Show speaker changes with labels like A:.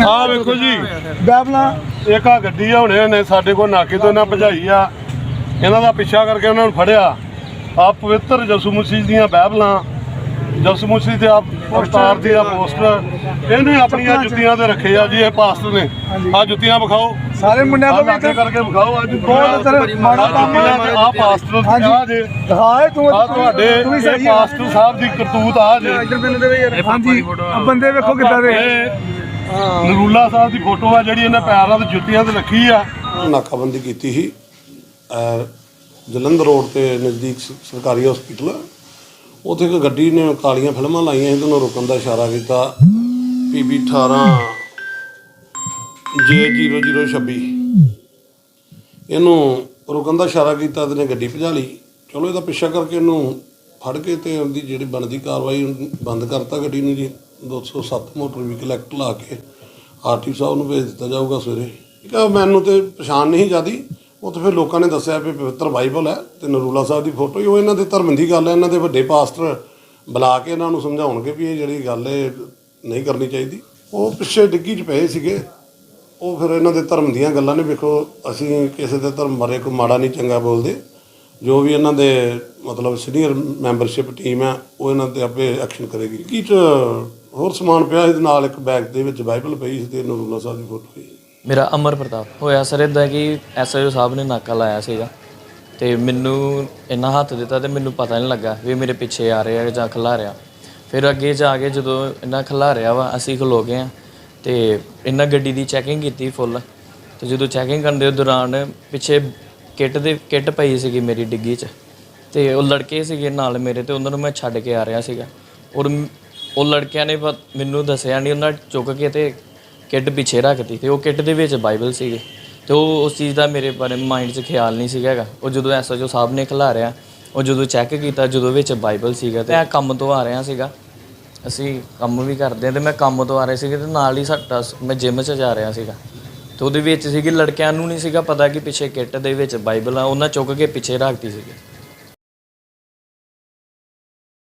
A: ਆਹ ਵੇਖੋ ਜੀ।
B: ਬੈਬਲਾਂ।
A: ਇੱਕ ਆ ਗੱਡੀ ਆ ਹੁਣੇ ਨੇ ਸਾਡੇ ਕੋਲ ਨਾਕੇ ਤੋਂ ਇਹਨਾਂ ਭਜਾਈ ਆ। ਇਹਨਾਂ ਦਾ ਪਿੱਛਾ ਕਰਕੇ ਉਹਨਾਂ ਨੂੰ ਫੜਿਆ। ਆ ਪਵਿੱਤਰ ਮਸੀਹ ਦੀਆਂ ਯਿਸੂ ਮਸੀਹ ਤੇ ਆ ਅਵਤਾਰ ਦੀ ਆ ਪੋਸਟਰ ਇਹਨੇ ਆਪਣੀਆਂ ਜੁੱਤੀਆਂ ਤੇ ਰੱਖੇ ਆ ਜੀ ਇਹ ਪਾਸਟਰ ਨੇ। ਆ ਜੁੱਤੀਆਂ ਵਿਖਾਓ।
B: ਸਾਰੇ ਮੁੰਡਿਆਂ
A: ਲਾਗੇ
B: ਵੀ
A: ਕਰਕੇ ਵਿਖਾਓ। ਅੱਜ
B: ਬਹੁਤ ਮਾੜਾ ਕੰਮ ਆ।
A: ਆ। ਪਾਸਟਰ
B: ਹਾਂਜੀ।
A: ਆ ਜੇ।
B: ਦਿਖਾਏ ਤੂੰ
A: ਆ ਤੁਹਾਡੇ ਪਾਸਟਰ ਸਾਹਿਬ ਦੀ ਕਰਤੂਤ ਆ ਜੇ।
B: ਹਾਂਜੀ ਬੰਦੇ ਵੇਖੋ ਕਿੱਦਾਂ ਦੇ।
A: ਨਰੂਲਾ ਸਾਹਿਬ ਦੀ ਫੋਟੋ ਆ ਜਿਹੜੀ ਇਹਨਾਂ ਪੈਰਾਂ ਤੇ ਜੁੱਤੀਆਂ ਤੇ ਰੱਖੀ ਆ।
C: ਨਾਕਾਬੰਦੀ ਕੀਤੀ ਸੀ। ਜਲੰਧਰ ਰੋਡ ਤੇ ਨਜ਼ਦੀਕ ਸਰਕਾਰੀ ਹਸਪੀਟਲ ਉੱਥੇ ਇੱਕ ਗੱਡੀ ਨੇ ਕਾਲੀਆਂ ਫਿਲਮਾਂ ਲਾਈਆਂ ਸੀ ਤੇ ਉਹਨੂੰ ਰੁਕਣ ਦਾ ਇਸ਼ਾਰਾ ਕੀਤਾ। ਪੀਬੀ 18 J0026 ਇਹਨੂੰ ਰੁਕਣ ਦਾ ਇਸ਼ਾਰਾ ਕੀਤਾ ਤੇ ਨੇ ਗੱਡੀ ਭਜਾ ਲਈ। ਚਲੋ ਇਹਦਾ ਪਿੱਛਾ ਕਰਕੇ ਇਹਨੂੰ ਫੜ ਕੇ ਤੇ ਉਹਦੀ ਜਿਹੜੀ ਬਣਦੀ ਕਾਰਵਾਈ ਬੰਦ ਕਰਤਾ ਗੱਡੀ ਨੂੰ ਜੀ। 207 ਮੋਟਰ ਵਹੀਕਲ ਐਕਟ ਲਾ ਕੇ ਆਰਟੀ ਸਾਹਿਬ ਨੂੰ ਭੇਜ ਦਿੱਤਾ ਜਾਊਗਾ ਸਵੇਰੇ। ਠੀਕ ਆ, ਮੈਨੂੰ ਤੇ ਪਛਾਣ ਨਹੀਂ ਜਿਆਦੀ। ਉਹ ਤਾਂ ਫਿਰ ਲੋਕਾਂ ਨੇ ਦੱਸਿਆ ਵੀ ਪਵਿੱਤਰ ਬਾਈਬਲ ਹੈ ਤੇ ਨਰੂਲਾ ਸਾਹਿਬ ਦੀ ਫੋਟੋ ਹੀ ਉਹ ਇਹਨਾਂ ਦੇ ਧਰਮ ਦੀ ਗੱਲ ਹੈ। ਇਹਨਾਂ ਦੇ ਵੱਡੇ ਪਾਸਟਰ ਬੁਲਾ ਕੇ ਇਹਨਾਂ ਨੂੰ ਸਮਝਾਉਣਗੇ ਵੀ ਇਹ ਜਿਹੜੀ ਗੱਲ ਹੈ ਨਹੀਂ ਕਰਨੀ ਚਾਹੀਦੀ। ਉਹ ਪਿੱਛੇ ਡਿੱਗੀ 'ਚ ਪਏ ਸੀਗੇ। ਉਹ ਫਿਰ ਇਹਨਾਂ ਦੇ ਧਰਮ ਦੀਆਂ ਗੱਲਾਂ ਨੇ, ਵੇਖੋ, ਅਸੀਂ ਕਿਸੇ ਦੇ ਧਰਮ ਬਾਰੇ ਕੋਈ ਮਾੜਾ ਨਹੀਂ, ਚੰਗਾ ਬੋਲਦੇ। ਜੋ ਵੀ ਇਹਨਾਂ ਦੇ ਮਤਲਬ ਸੀਨੀਅਰ ਮੈਂਬਰਸ਼ਿਪ ਟੀਮ ਹੈ, ਉਹ ਇਹਨਾਂ ਤੇ ਆਪੇ ਐਕਸ਼ਨ ਕਰੇਗੀ। ਕੀ ਚ ਹੋਰ ਸਮਾਨ ਪਿਆ ਇਹਦੇ ਨਾਲ ਇੱਕ ਬੈਗ ਦੇ ਵਿੱਚ ਬਾਈਬਲ ਪਈ ਸੀ ਤੇ ਨਰੂਲਾ ਸਾਹਿਬ ਦੀ ਫੋਟੋ ਸੀ।
D: ਮੇਰਾ ਅਮਰ ਪ੍ਰਤਾਪ ਹੋਇਆ ਸਰ ਇਦਾਂ ਕਿ ਐਸਆਈਓ ਸਾਹਿਬ ਨੇ ਨਾਕਾ ਲਾਇਆ ਸੀਗਾ ਤੇ ਮੈਨੂੰ ਇੰਨਾ ਹੱਥ ਦਿੱਤਾ ਤੇ ਮੈਨੂੰ ਪਤਾ ਨਹੀਂ ਲੱਗਾ ਵੀ ਮੇਰੇ ਪਿੱਛੇ ਆ ਰਿਹਾ ਜਾਂ ਖਲਾ ਰਿਹਾ। ਫਿਰ ਅੱਗੇ ਜਾ ਕੇ ਜਦੋਂ ਇਹਨਾਂ ਖਲਾ ਰਿਹਾ ਵਾ, ਅਸੀਂ ਖਲੋ ਗਏ ਆ ਤੇ ਇਹਨਾਂ ਗੱਡੀ ਦੀ ਚੈਕਿੰਗ ਕੀਤੀ ਫੁੱਲ ਤੇ ਜਦੋਂ ਚੈਕਿੰਗ ਕਰਨ ਦੇ ਦੌਰਾਨ ਪਿੱਛੇ ਕਿੱਟ ਦੇ, ਕਿੱਟ ਪਈ ਸੀਗੀ ਮੇਰੀ ਡਿੱਗੀ 'ਚ ਤੇ ਉਹ ਲੜਕੇ ਸੀਗੇ ਨਾਲ ਮੇਰੇ ਤੇ ਉਹਨਾਂ ਨੂੰ ਮੈਂ ਛੱਡ ਕੇ ਆ ਰਿਹਾ ਸੀਗਾ। ਔਰ ਉਹ ਲੜਕਿਆਂ ਨੇ ਪਤ- ਮੈਨੂੰ ਦੱਸਿਆ ਨਹੀਂ ਉਹਨਾਂ ਚੁੱਕ ਕੇ ਤੇ ਕਿੱਟ ਪਿੱਛੇ ਰੱਖਤੀ ਤੇ ਉਹ ਕਿੱਟ ਦੇ ਵਿੱਚ ਬਾਈਬਲ ਸੀਗੇ ਤੇ ਉਹ ਉਸ ਚੀਜ਼ ਦਾ ਮੇਰੇ ਬਾਰੇ ਮਾਈਂਡ 'ਚ ਖਿਆਲ ਨਹੀਂ ਸੀਗਾ ਹੈਗਾ। ਉਹ ਜਦੋਂ ਐਸਐਚਓ ਸਾਹਿਬ ਨੇ ਖਿਲਾਰਿਆ ਉਹ ਜਦੋਂ ਚੈੱਕ ਕੀਤਾ, ਜਦੋਂ ਵਿੱਚ ਬਾਈਬਲ ਸੀਗਾ ਤੇ ਮੈਂ ਕੰਮ ਤੋਂ ਆ ਰਿਹਾ ਸੀਗਾ। ਅਸੀਂ ਕੰਮ ਵੀ ਕਰਦੇ ਆ ਤੇ ਮੈਂ ਕੰਮ ਤੋਂ ਆ ਰਿਹਾ ਸੀਗਾ ਤੇ ਨਾਲ ਹੀ ਸਾਡਾ ਮੈਂ ਜਿਮ 'ਚ ਜਾ ਰਿਹਾ ਸੀਗਾ। ਤੇ ਉਹਦੇ ਵਿੱਚ ਸੀਗੀ, ਲੜਕਿਆਂ ਨੂੰ ਨਹੀਂ ਸੀਗਾ ਪਤਾ ਕਿ ਪਿੱਛੇ ਕਿੱਟ ਦੇ ਵਿੱਚ ਬਾਈਬਲ ਆ, ਉਹਨਾਂ ਚੁੱਕ ਕੇ ਪਿੱਛੇ ਰੱਖਤੀ ਸੀਗੀ।